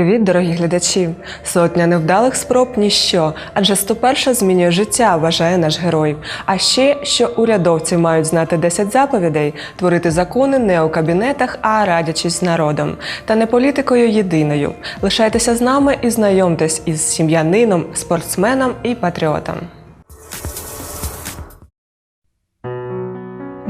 Привіт, дорогі глядачі! Сотня невдалих спроб ніщо, адже 101 змінює життя, вважає наш герой. А ще що урядовці мають знати 10 заповідей, творити закони не у кабінетах, а радячись з народом. Та не політикою єдиною. Лишайтеся з нами і знайомтесь із сім'янином, спортсменом і патріотом.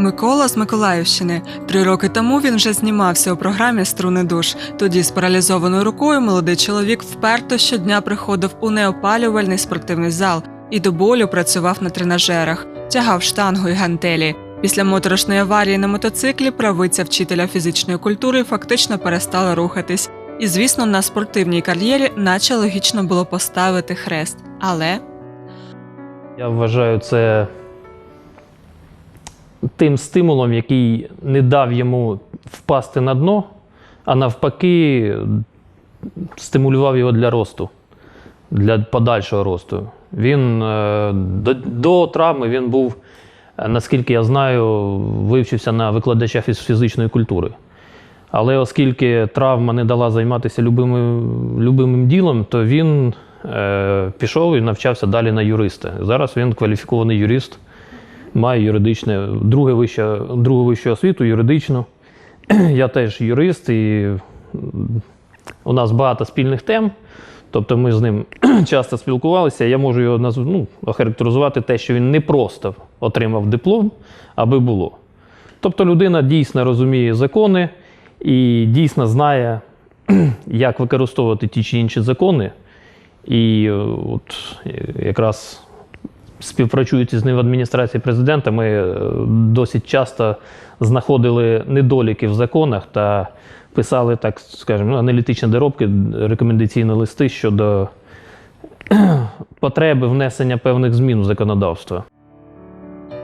Микола з Миколаївщини. Три роки тому він вже знімався у програмі Струни душ. Тоді з паралізованою рукою молодий чоловік вперто щодня приходив у неопалювальний спортивний зал і до болю працював на тренажерах, тягав штангу і гантелі. Після моторошної аварії на мотоциклі правиця вчителя фізичної культури фактично перестала рухатись. І, звісно, на спортивній кар'єрі наче логічно було поставити хрест. Але Я вважаю це тим стимулом, який не дав йому впасти на дно, а навпаки, стимулював його для росту, для подальшого росту. Він е, до, до травми він був, е, наскільки я знаю, вивчився на викладача фіз- фізичної культури. Але оскільки травма не дала займатися любимим, любимим ділом, то він е, пішов і навчався далі на юриста. Зараз він кваліфікований юрист, має юридичне, друге вище, другу вищу освіту, юридичну. Я теж юрист, і у нас багато спільних тем. Тобто ми з ним часто спілкувалися. Я можу його ну, охарактеризувати те, що він не просто отримав диплом, аби було. Тобто людина дійсно розуміє закони і дійсно знає, як використовувати ті чи інші закони. І е, от е, якраз співпрацюючи з ним в адміністрації президента, ми е, досить часто знаходили недоліки в законах та писали, так скажемо, аналітичні доробки, рекомендаційні листи щодо потреби внесення певних змін у законодавство.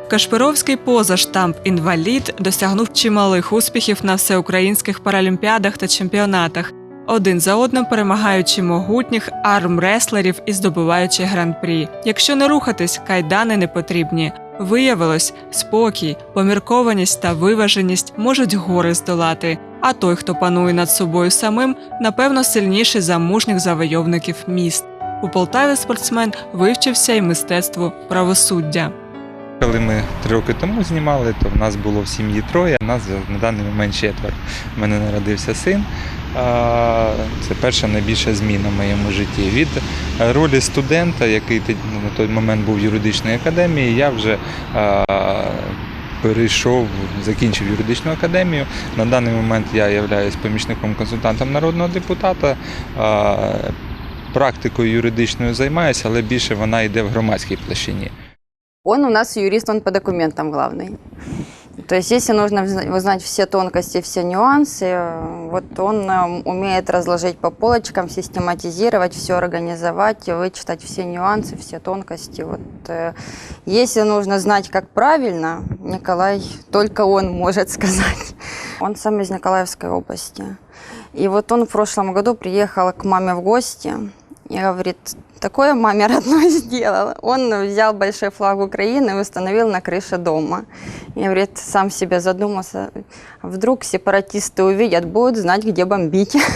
Кашпировський поза штамп інвалід досягнув чималих успіхів на всеукраїнських паралімпіадах та чемпіонатах, один за одним перемагаючи могутніх армреслерів і здобуваючи гран-прі. Якщо не рухатись, кайдани не потрібні. Виявилось, спокій, поміркованість та виваженість можуть гори здолати. А той, хто панує над собою самим, напевно, сильніший за мужніх завойовників міст. У Полтаві спортсмен вивчився й мистецтву правосуддя. Коли ми три роки тому знімали, то в нас було в сім'ї троє, нас на даний момент четверо. У мене народився син. Це перша найбільша зміна в моєму житті. Від ролі студента, який ну, на той момент був в юридичній академії, я вже перейшов, закінчив юридичну академію. На даний момент я являюсь помічником консультантом народного депутата. Практикою юридичною займаюся, але більше вона йде в громадській площині. Он у нас юрист, он по документам главный. То есть, если нужно узнать все тонкости, все нюансы, вот он умеет разложить по полочкам, систематизировать, все организовать, вычитать все нюансы, все тонкости. Вот, э, если нужно знать, как правильно, Николай, только он может сказать. Он сам из Николаевской области. И вот он в прошлом году приехал к маме в гости и говорит, такое маме родной сделал. Он взял большой флаг Украины и установил на крыше дома. И говорит, сам себе задумался, «А вдруг сепаратисты увидят, будут знать, где бомбить.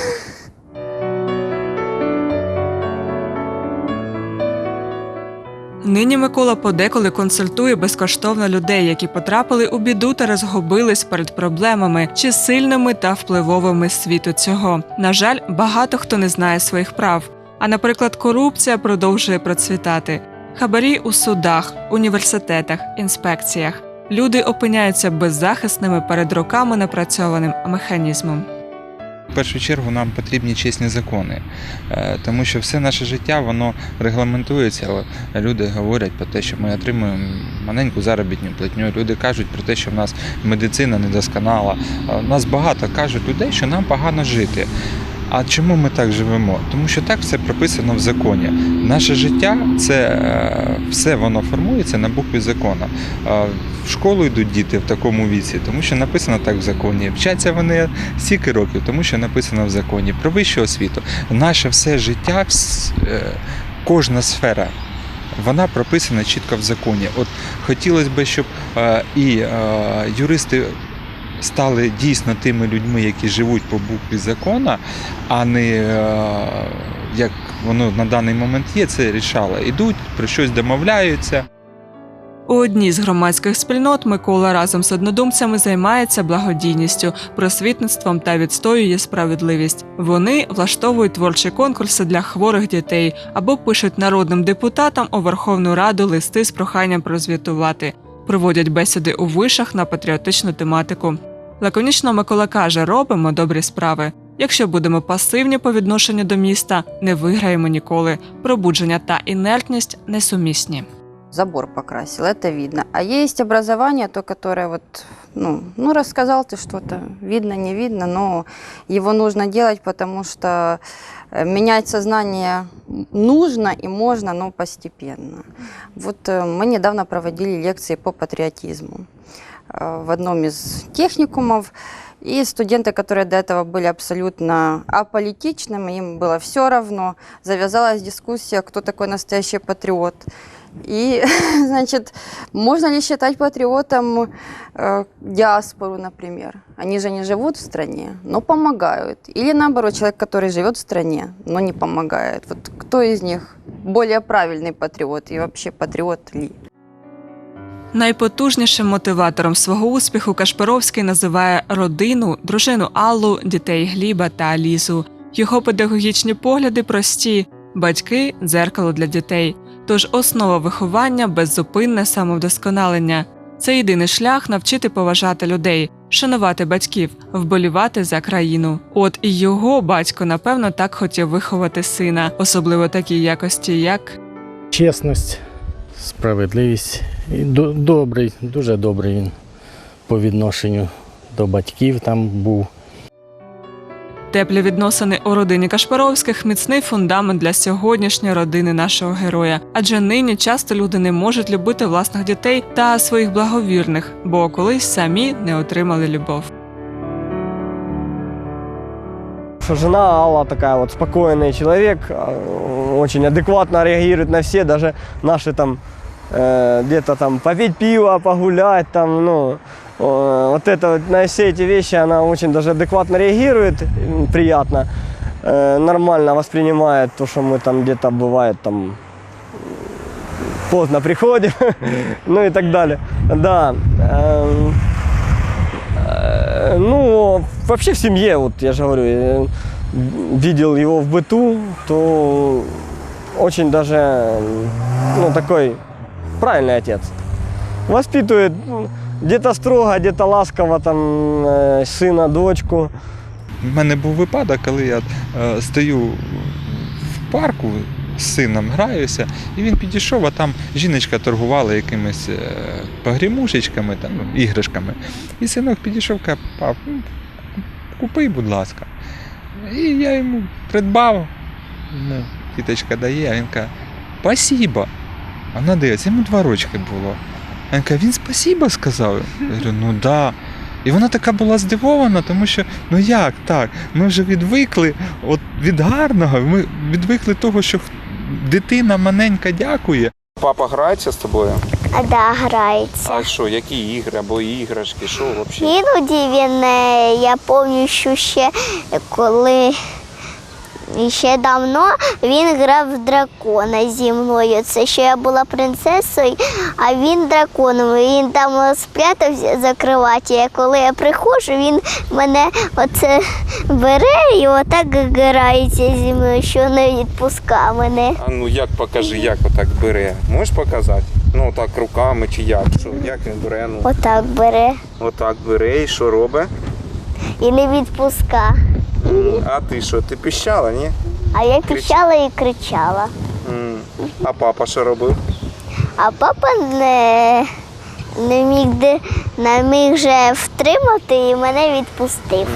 Нині Микола подеколи консультує безкоштовно людей, які потрапили у біду та розгубились перед проблемами чи сильними та впливовими світу цього. На жаль, багато хто не знає своїх прав. А, наприклад, корупція продовжує процвітати. Хабарі у судах, університетах, інспекціях. Люди опиняються беззахисними перед роками напрацьованим механізмом. В першу чергу нам потрібні чесні закони, Е, тому що все наше життя воно регламентується. Люди говорять про те, що ми отримуємо маленьку заробітну платню. Люди кажуть про те, що в нас медицина недосконала. Е, У нас багато кажуть людей, що нам погано жити. А чому ми так живемо? Тому що так все прописано в законі. Наше життя це е, все воно формується на букві закону. Е, В школу йдуть діти в такому віці, тому що написано так в законі. Вчаться вони стільки років, тому що написано в законі. Про вищу освіту. Наше все життя, е, кожна сфера. Вона прописана чітко в законі. От хотілося б, щоб е, і е, юристи стали дійсно тими людьми, які живуть по букві закона, а не е, як воно на даний момент є, це рішало. Ідуть, про щось домовляються. У одній з громадських спільнот Микола разом з однодумцями займається благодійністю, просвітництвом та відстоює справедливість. Вони влаштовують творчі конкурси для хворих дітей або пишуть народним депутатам у Верховну Раду листи з проханням прозвітувати, проводять бесіди у вишах на патріотичну тематику. Лаконічно Микола каже: робимо добрі справи. Якщо будемо пасивні по відношенню до міста, не виграємо ніколи. Пробудження та інертність несумісні. Забор покрасил, это видно. А есть образование, то, которое вот, ну, ну рассказал ты что-то, видно, не видно, но его нужно делать, потому что э, менять сознание нужно и можно, но постепенно. Вот э, мы недавно проводили лекции по патриотизму э, В одном из техникумов. И студенты, которые до этого были абсолютно аполитичными, им было все равно, завязалась дискуссия, кто такой настоящий патриот. И, значит, можно ли считать патриотом э, диаспору, например? Они же не живут в стране, но помогают. Или наоборот, человек, который живет в стране, но не помогает. Вот кто из них более правильный патриот и вообще патриот ли? Найпотужнішим мотиватором свого успіху Кашпировський називає родину, дружину Аллу, дітей Гліба та Алісу. Його педагогічні погляди прості: батьки дзеркало для дітей. Тож основа виховання беззупинне самовдосконалення. Це єдиний шлях навчити поважати людей, шанувати батьків, вболівати за країну. От і його батько, напевно, так хотів виховати сина, особливо такі якості, як чесність, справедливість. І добрий, дуже добрий він по відношенню до батьків там був. Теплі відносини у родині Кашпаровських міцний фундамент для сьогоднішньої родини нашого героя. Адже нині часто люди не можуть любити власних дітей та своїх благовірних, бо колись самі не отримали любов. Что жена Алла такая вот спокойный человек, очень адекватно реагирует на все, даже наши там э, где-то там попить пиво, погулять, там, ну, вот это на все эти вещи она очень даже адекватно реагирует, приятно, э, нормально воспринимает то, что мы там где-то бывает там поздно приходим, ну и так далее. Да. эм, Э, Ну, вообще в семье, вот я же говорю, видел его в быту, то очень даже, ну, такой правильный отец. Воспитывает ну, где-то строго, где-то ласково, там, э, сына, дочку. У мене був випадок, коли я е, стою в парку з сином, граюся, і він підійшов, а там жіночка торгувала якимись е, погрімушечками, там, ну, іграшками. І синок підійшов, каже, пап, ну, купи, будь ласка. І я йому придбав. Ну, тіточка дає, а він каже, спасибо. Вона дивиться, йому два рочки було. Він каже, він спасибо сказав. Я говорю, ну да. І вона така була здивована, тому що ну як так? Ми вже відвикли от від гарного, ми відвикли того, що дитина маленька дякує. Папа грається з тобою? А, Да, грається. А що, які ігри або іграшки? Що взагалі? Іноді він, е, я пам'ятаю, що ще коли ще давно він грав в дракона зі мною. Це ще я була принцесою, а він драконом. Він там спрятався за кроваті. А коли я приходжу, він мене оце бере і отак грається зі мною, що не відпускає мене. А ну як покажи, як отак бере? Можеш показати? Ну так руками чи як? Що? Як він бере? Ну, Отак бере отак бере і що робить? і не відпускає. М, А ти що, ти піщала, ні? А я кричала і кричала. М. А папа що робив? А папа не, не міг де, не міг же втримати і мене відпустив.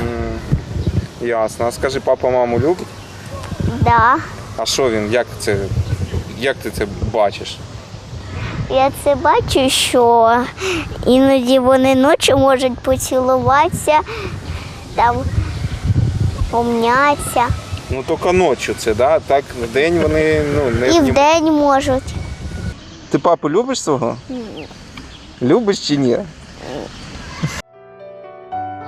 Ясно. А скажи, папа маму любить? Да. А що він? Як це? Як ти це бачиш? Я це бачу, що іноді вони ночі можуть поцілуватися, там помнятися. Ну тільки ночі це, да? Так вдень вони ну, не І вдень можуть. Ти папу любиш свого? Ні. Любиш чи ні?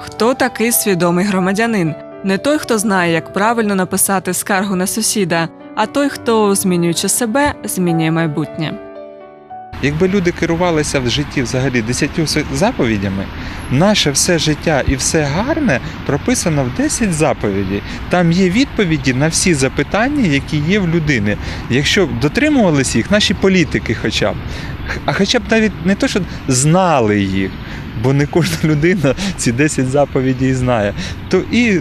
Хто такий свідомий громадянин? Не той, хто знає, як правильно написати скаргу на сусіда, а той, хто, змінюючи себе, змінює майбутнє. Якби люди керувалися в житті взагалі десятью заповідями, наше все життя і все гарне прописано в 10 заповідей. Там є відповіді на всі запитання, які є в людини. Якщо б дотримувалися їх, наші політики, хоча б, а хоча б навіть не то, що знали їх. Бо не кожна людина ці 10 заповідей знає, то і е,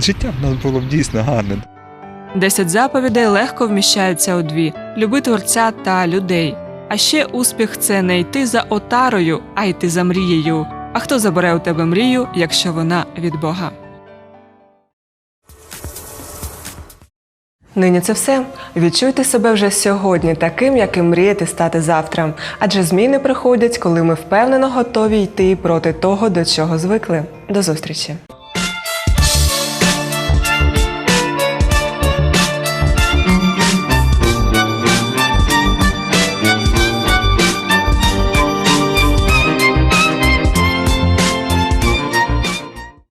життя в нас було б дійсно гарне. Десять заповідей легко вміщаються у дві: люби творця та людей. А ще успіх це не йти за отарою, а йти за мрією. А хто забере у тебе мрію, якщо вона від Бога? Нині це все. Відчуйте себе вже сьогодні таким, яким мрієте стати завтра. Адже зміни приходять, коли ми впевнено готові йти проти того, до чого звикли. До зустрічі!